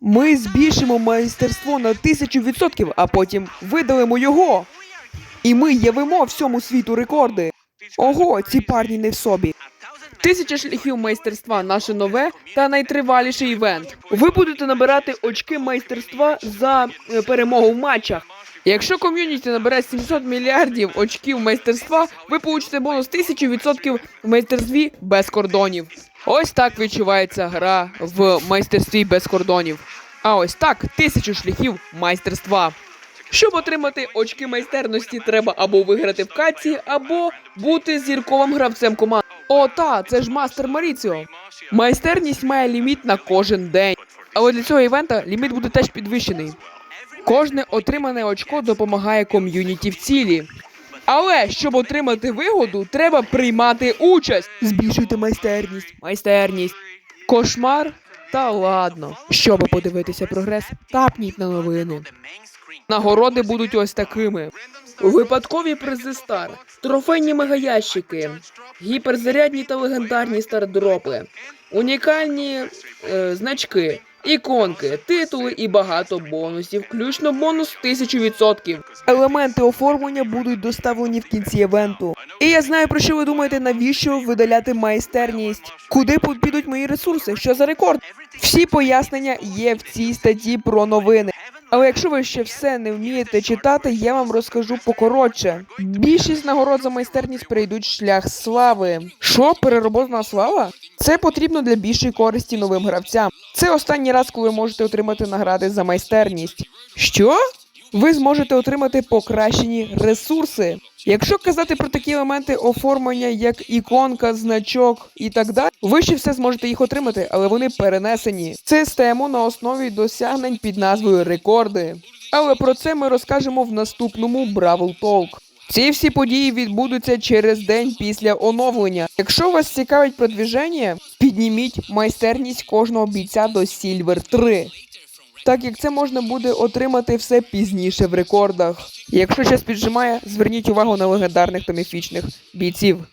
Ми збільшимо майстерство на тисячу відсотків, а потім видалимо його. І ми явимо всьому світу рекорди. Ого, ці парні не в собі. Тисяча шляхів майстерства наше нове та найтриваліший івент. Ви будете набирати очки майстерства за е, перемогу в матчах. Якщо ком'юніті набере 700 мільярдів очків майстерства, ви получите бонус 1000% в майстерстві без кордонів. Ось так відчувається гра в майстерстві без кордонів. А ось так тисячу шляхів майстерства. Щоб отримати очки майстерності, треба або виграти в каці, або бути зірковим гравцем команди. О, та, це ж мастер Маріціо. Майстерність має ліміт на кожен день. Але для цього івента ліміт буде теж підвищений. Кожне отримане очко допомагає ком'юніті в цілі. Але щоб отримати вигоду, треба приймати участь. Збільшуйте майстерність, майстерність. Кошмар? Та ладно. Щоб подивитися прогрес, тапніть на новини. Нагороди будуть ось такими: випадкові призи стар, трофейні мегаящики, гіперзарядні та легендарні стардропи, унікальні е, значки, іконки, титули і багато бонусів, включно бонус 1000%. Елементи оформлення будуть доставлені в кінці івенту. І я знаю про що ви думаєте, навіщо видаляти майстерність? Куди підуть мої ресурси? Що за рекорд? Всі пояснення є в цій статті про новини. Але якщо ви ще все не вмієте читати, я вам розкажу покоротше. Більшість нагород за майстерність прийдуть шлях слави. Що, перероботна слава? Це потрібно для більшої користі новим гравцям. Це останній раз, коли можете отримати награди за майстерність. Що? Ви зможете отримати покращені ресурси. Якщо казати про такі елементи оформлення, як іконка, значок і так далі, ви ще все зможете їх отримати, але вони перенесені. Це стаємо на основі досягнень під назвою рекорди. Але про це ми розкажемо в наступному Бравл Talk. Ці всі події відбудуться через день після оновлення. Якщо вас цікавить продвіження, підніміть майстерність кожного бійця до Сільвер 3 так як це можна буде отримати все пізніше в рекордах. Якщо час піджимає, зверніть увагу на легендарних та міфічних бійців.